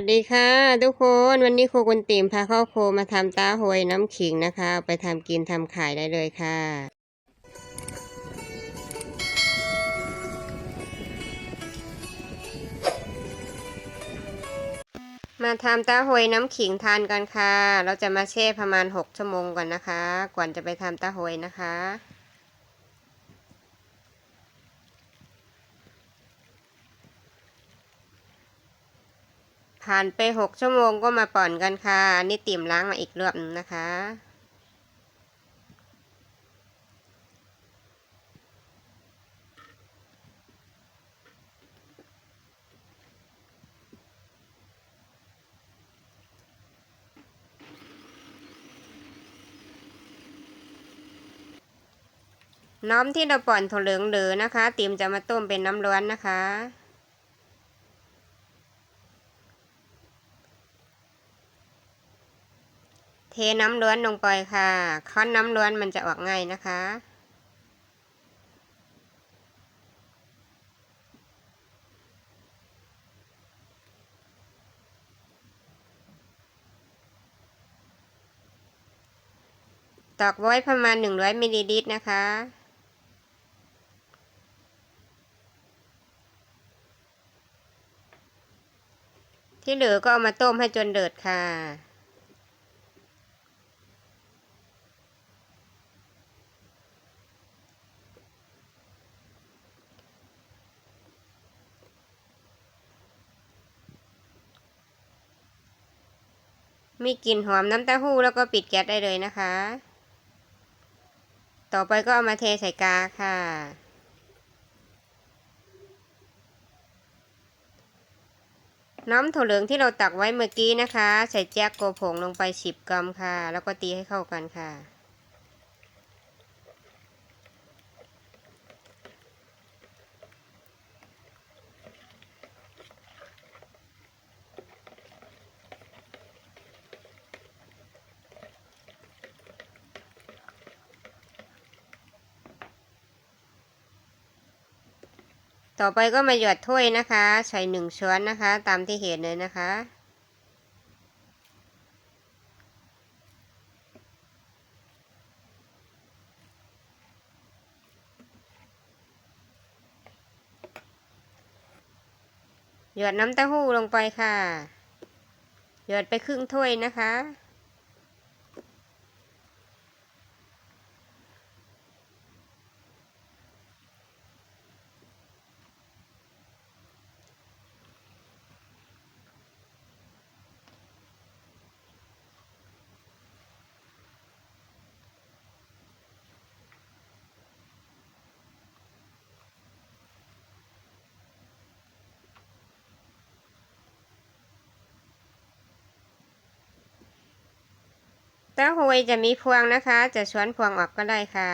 สวัสดีค่ะทุกคนวันนี้ครูกุนติมพาเข้าโครัวมาทำตาหวยน้ำขิงนะคะ ไปทำกินทำขายได้เลยค่ะ มาทำตาหวยน้ำขิงทานกันค่ะ เราจะมาแช่ประมาณ 6 ชั่วโมงก่อนนะคะ ก่อนจะไปทำตาหวยนะคะ ผ่านไปหกชั่วโมงก็มาป่อนกันค่ะอันนี่ติ่มล้างมาอีกรอบหนึงนะคะ น้ำที่เราป่อนถั่วเหลืองเหลือนะคะ ติ่มจะมาต้มเป็นน้ำร้อนนะคะ เทน้ำร้อนลงไปค่ะค้อนน้ำร้อนมันจะออกง่ายนะคะ ตอกไว้ประมาณ 100มิลลิลิตรนะคะที่เหลือก็เอามาต้มให้จนเดือดค่ะ มีกลิ่นหอมน้ำเต้าหู้แล้วก็ปิดแก๊สได้เลยนะคะ ต่อไปก็เอามาเทใส่กาค่ะ น้ำถั่วเหลืองที่เราตักไว้เมื่อกี้นะคะ ใส่แจ๊กโกผงลงไปสิบกรัมค่ะ แล้วก็ตีให้เข้ากันค่ะ ต่อไปก็มาหยอดถ้วยนะคะ ใส่หนึ่งช้อนนะคะ ตามที่เห็นเลยนะคะ หยอดน้ำเต้าหู้ลงไปค่ะ หยอดไปครึ่งถ้วยนะคะ เต้าหวยจะมีพวงนะคะ จะช้อนพวงออกก็ได้ค่ะ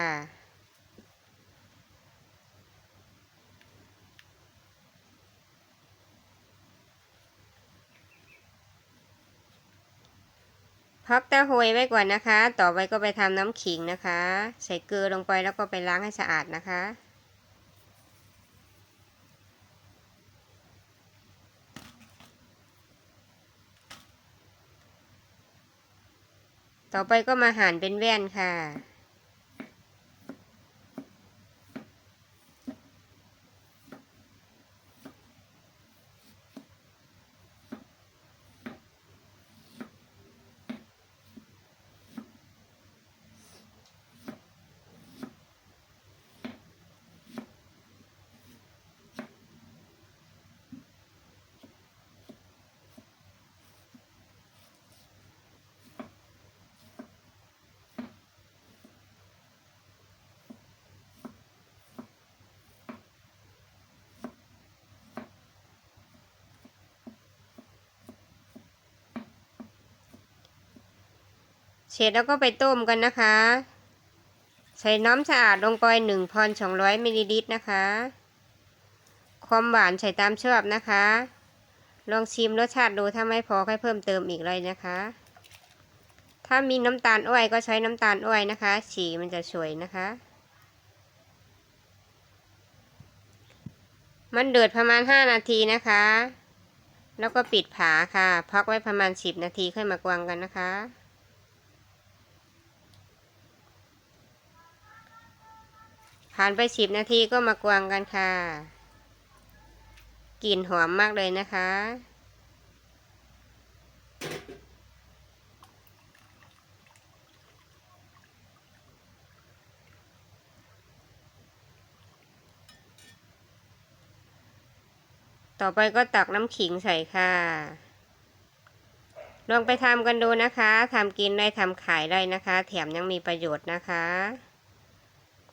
พักเต้าหวยไว้ก่อนนะคะ ต่อไปก็ไปทำน้ำขิงนะคะ ใส่เกลือลงไปแล้วก็ไปล้างให้สะอาดนะคะ ต่อไปก็มาหั่นเป็นแว่นค่ะ เสร็จแล้วก็ไปต้มกันนะคะ ใส่น้ำสะอาดลงไปหนึ่งพันสองร้อยมิลลิลิตรนะคะ ความหวานใส่ตามชอบนะคะ ลองชิมรสชาติดูถ้าไม่พอค่อยเพิ่มเติมอีกเลยนะคะ ถ้ามีน้ำตาลอ้อยก็ใช้น้ำตาลอ้อยนะคะ สีมันจะสวยนะคะ มันเดือดประมาณห้านาทีนะคะ แล้วก็ปิดฝาค่ะ พักไว้ประมาณ10นาทีค่อยมากวางกันนะคะ ผ่านไป10นาทีก็มากวางกันค่ะ กลิ่นหอมมากเลยนะคะ ต่อไปก็ตักน้ำขิงใส่ค่ะ ลองไปทำกันดูนะคะ ทำกินได้ทำขายได้นะคะ แถมยังมีประโยชน์นะคะ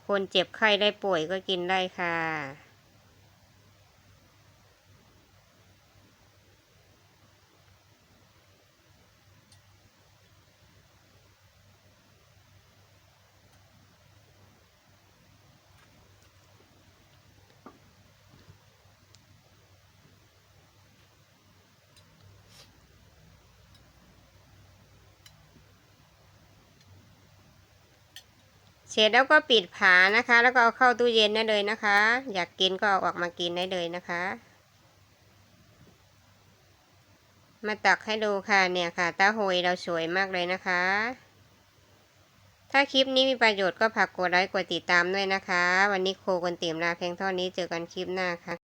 คนเจ็บไข้ได้ป่วยก็กินได้ค่ะ เสร็จแล้วก็ปิดผานะคะ แล้วก็เอาเข้าตู้เย็นได้เลยนะคะ อยากกินก็เอาออกมากินได้เลยนะคะ มาตักให้ดูค่ะเนี่ยค่ะตาโหยเราสวยมากเลยนะคะ ถ้าคลิปนี้มีประโยชน์ก็ฝากกดไลค์กดติดตามด้วยนะคะ วันนี้โคกันเตียมลาเพียงเท่านี้เจอกันคลิปหน้าค่ะ